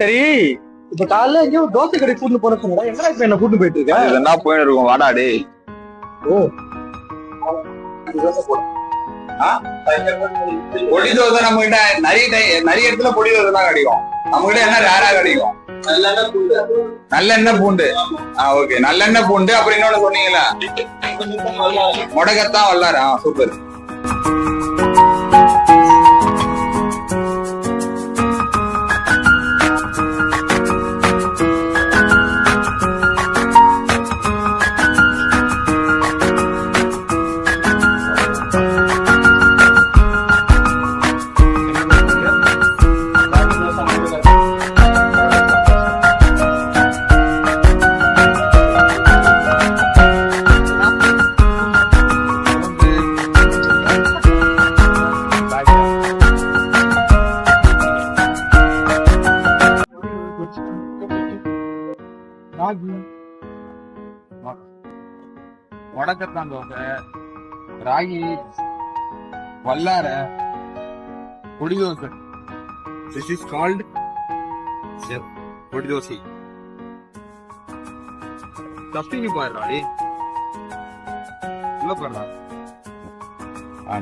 சரி இப்ப காலைல எங்கேயோ தோசை கடை கூட்டு போன சொன்னா எங்கடா இப்ப என்ன கூட்டு போயிட்டு இருக்க? அது என்ன போயின்னு இருக்கும்? வாடா டேய். ஓ. பொடி. தோசை நம்ம கிட்ட நிறைய டை- நிறைய இடத்துல பொடி தோசை தான் கிடைக்கும். நம்ம கிட்ட என்ன ரேரா கிடைக்கும்? நல்லெண்ணெய் பூண்டு. ஆ ஓகே நல்லெண்ணெய் பூண்டு. அப்புறம் இன்னொன்னு சொன்னீங்களா முடக்கத்தான் வல்லாரு. ஆ முடக்கத்தான் தோசை ராகி வல்லார பொடி தோசை திஸ் இஸ் கால்ட் பொடி தோசை ஸ்டஃபிங் பாருடா உள்ள பாருடா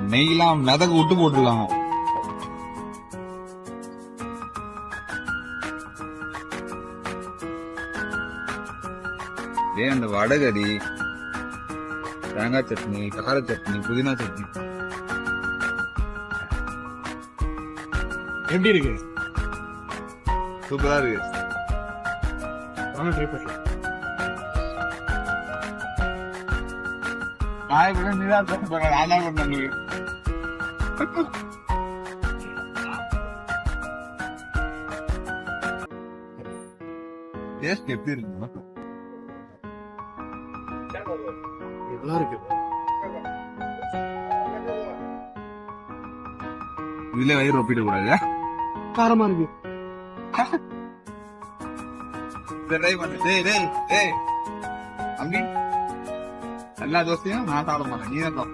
நெய்லாம் மிதக்கு விட்டு போட்டுருக்காங்க டேய் அந்த வடகரி தேங்காய் சட்னி கார சட்னி புதினா சட்னி. எப்படி இருக்கு? சூப்பரா இருக்கு. வாங்க ட்ரை பண்ணலாம். நான் நான் டேஸ்ட் எப்படி இருக்கு? நல்லா இருக்கு. இதுல வயிறு ஒப்பிட கூடாது? காரமா இருக்கு. எல்லா தோசையும் நான் சாப்பிட மாட்டேன். நீ தான்.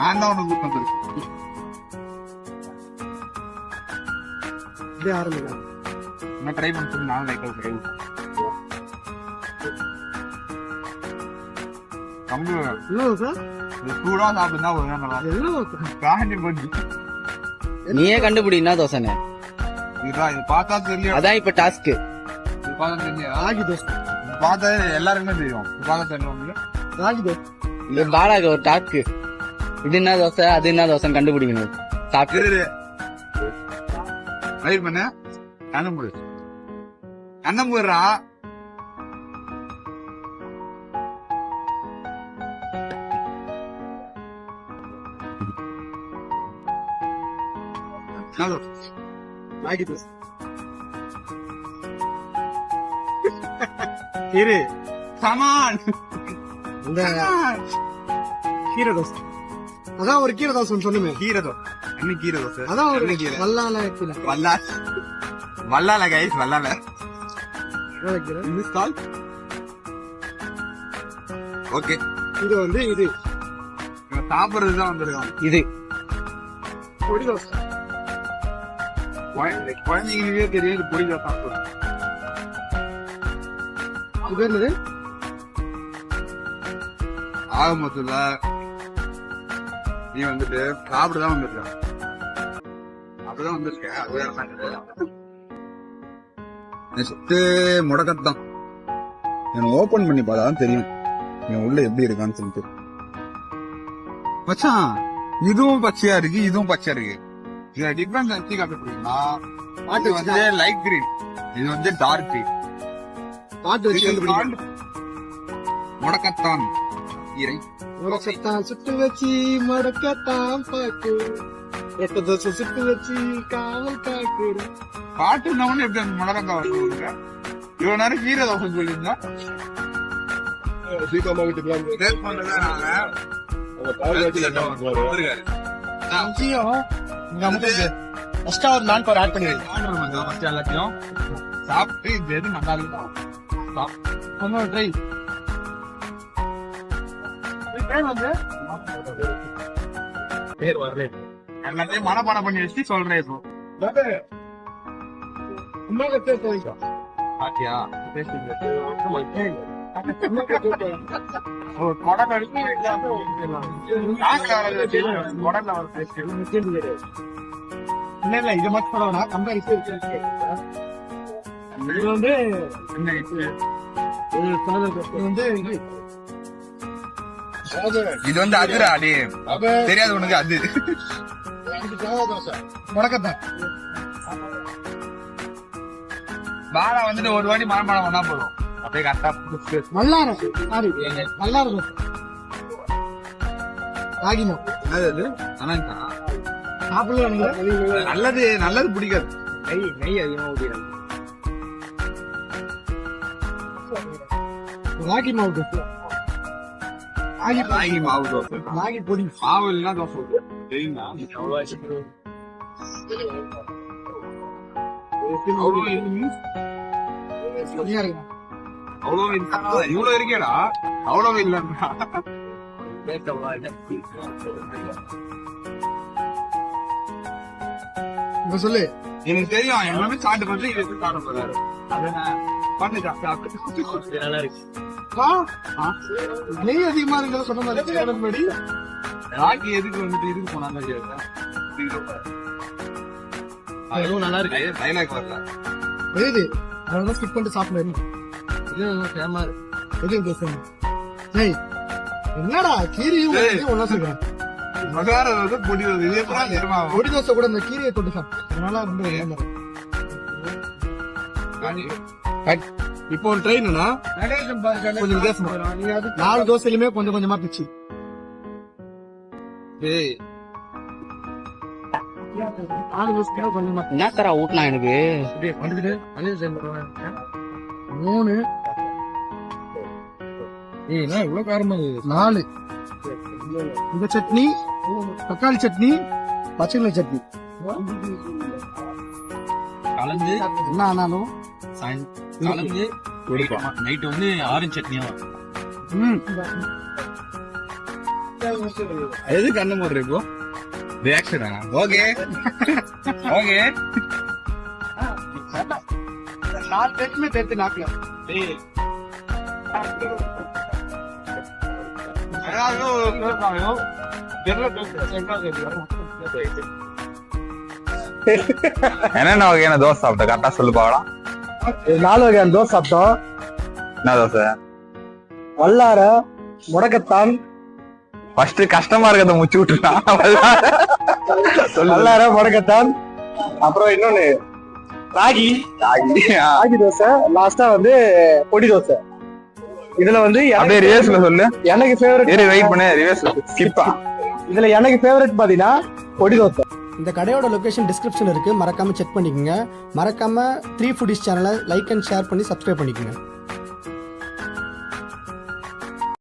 நான் தான் உனக்கு கூட்டு வந்துருக்கு இதே ஆரம்பிக்கலாம். இன்னும் ட்ரை பண்ண சொல்லி. நானும் லைட்டாக ட்ரை கம்பு என்ன சார் இது சூடா சாப்பிட்டு ஒரு நல்லா போச்சு நீயே கண்டுபிடி என்ன தோசைன்னு இதுதான் இது பார்த்தா தெரியும் அதான் இப்ப டாஸ்க் இது பார்த்தா தெரியும் ராகி தோசை இது பார்த்தா எல்லாருக்குமே தெரியும் இது பார்த்தா தெரியும் ராகி தோசை இந்த பாலாக்கு ஒரு டாஸ்க் இது என்ன தோசை அது என்ன தோசைன்னு கண்டுபிடிக்கணும் சாப்பிட்டு இரு, இரு. வெயிட் பண்ணு கண்ணம் கண்ணம் போடுறா ஹலோ ராகி தோசை இரு கமான் இந்த கீரை தோசை அதான் ஒரு கீரை தோசை சொன்னுமே. கீரை தோசை என்ன கீரை தோசை அதான் ஒரு கீரை வல்லால கீரை வல்லா வல்லால கைஸ் வல்லால. வல்லால கீரை மிஸ் கால் ஓகே இது வந்து இது. சாப்பிடுறது தான் வந்திருக்கோம் இது. பொடி தோசை குழந்தைங்களுக்கே தெரியாது இது சாப்பிடுவாங்க தான் சாப்பிடுறோம் என்னது? ஆக மொத்தத்துல நீ வந்துட்டு சாப்பிட்டுதான் வந்திருக்க. அப்படிதான் வந்திருக்க நெக்ஸ்ட் முடக்கத்தான். எனக்கு ஓபன் பண்ணி பார்த்தாதான் தெரியும். என் உள்ள எப்படி இருக்கான்னு சொல்லிட்டு. மச்சான் இதுவும் பச்சையா இருக்கு இதுவும் பச்சையா இருக்கு. இதுல டிஃபரன்ஸ் வச்சு கண்டுபிடிக்கணும்னா இது வந்து லைட் கிரீன் இது வந்து டார்க் கிரீன் பாட்டு வச்சு முடக்கத்தான் கீரை முடக்கத்தான் சுட்டு வச்சு மடக்கத்தான் பாக்கு எட்ட தோசை சுட்டு வச்சு காவல் காக்கு பாட்டு இருந்தவொடனே எப்படி அந்த முடக்கத்தான் வருவாங்க இவ்வளவு நேரம் கீரை தோசை சொல்லியிருந்தா? சீக்கிரமா வீட்டுக்கு நாங்க வந்திருக்காரு. இங்க அமுக்கு ஃபர்ஸ்டா ஒரு நான் பவர் ஆட் மச்சான், first எல்லாத்தையும். சாப்பிட்டு இது எது நல்லா இருக்கும் ஒன்னொரு ட்ரை பேர் வரல எல்லாத்தையும் மனப்பாடம் பண்ணி வச்சு சொல்றேன் இப்போ. இன்னொரு சேர்த்து வைக்கும் பாத்தியா? கழிச்சு இல்ல இல்ல இது மட்டும் இது வந்து இது வந்து இது அடி தெரியாது உனக்கு அது. முடக்கத்தான் பாலா வந்துட்டு ஒரு வாட்டி மரமரம் ஒன்னா போதும். அப்படியே கரெக்டா மல்லாரம் சாரி. மல்லாரம் தோசை ராகிமோ அது? ஆனா சாப்பிடல நீங்க நல்லது நல்லது பிடிக்காது. நெய் நெய் அதிகமா ஊற்றிடுறாங்க ராகி மாவு தோசை. ராகி ராகி மாவு தோசை? ராகி பொடி. மாவு இல்லைன்னா தோசை. தெரியுமா அவ்வளோ ஆச்சு? அவ்வளோ இருக்கு. சரியா இருக்கு அவ்வளோ இருக்கா? இவ்வளவு இருக்கேடா. அவ்வளவு இல்லைன்னா இப்ப சொல்லு. எனக்கு தெரியும் எல்லாமே சாப்பிட்டு வந்து இது சாப்பிட போறாரு. அதான் பண்ணு சாப்பிட்டு நல்லா இருக்கு. நெய் அதிகமா இருக்கிறத சொன்ன மாதிரி படி ராக்கி எதுக்கு வந்துட்டு இதுக்கு போனாங்க அதுவும் நல்லா இருக்கு. டைலாக் வரல. அதனால ஸ்கிப் பண்ணிட்டு சாப்பிடணும். இது சேமா இருக்கு எது பேசுங்க நெய் என்னடா கீரியும் ஏய். ஒண்ணா சொல்றேன் பொடி தோசை கூட இந்த கீரையை தொட்டு சாப்பிட்டேன் அதனால ரொம்ப இருக்கு. இப்போ ஒரு ட்ரெயின்னா கொஞ்சம் வித்தியாசமா நாலு தோசையிலுமே கொஞ்சம் கொஞ்சமா பிச்சு. என்ன தரா ஊட்டினா எனக்கு? மூணு இவ்வளவு காரமா நாலு. இந்த சட்னி தக்காளி சட்னி பச்சை மிளகாய் சட்னி. கலந்து என்ன ஆனாலும் கலந்து நைட்டு வந்து ஆரஞ்சு சட்னியா? ம். எது கண்ணு போடுற இப்போ? ரியாக்ஷனா ஓகே ஓகே நாலு பேருக்குமே சேர்த்து நாக்கல. என்னென்ன வகையான தோசை சாப்பிட்ட? கரெக்டா சொல்லு பாக்கலாம். நாலு வகையான தோசை சாப்பிட்டோம். என்ன தோசை? வல்லார முடக்கத்தான். ஃபர்ஸ்ட் கஷ்டமா இருக்கிறத முச்சு விட்டுருக்கான் வல்லார முடக்கத்தான். அப்புறம் இன்னொன்னு ராகி. ராகி தோசை. லாஸ்டா வந்து பொடி தோசை. இதுல வந்து அப்படியே ரிவர்ஸ்ல சொல்லு. எனக்கு ஃபேவரட் இரு வெயிட் பண்ணு ரிவர்ஸ் ஸ்கிப்பா இதுல எனக்கு ஃபேவரட் பாத்தீங்கன்னா பொடி தோசை இந்த கடையோட லொகேஷன் டிஸ்கிரிப்ஷன் இருக்கு. மறக்காம செக் பண்ணிக்கோங்க. மறக்காம த்ரீ ஃபுடிஸ் சேனலை லைக் அண்ட் ஷேர் பண்ணி சப்ஸ்கிரைப் பண்ணிக்கோங்க.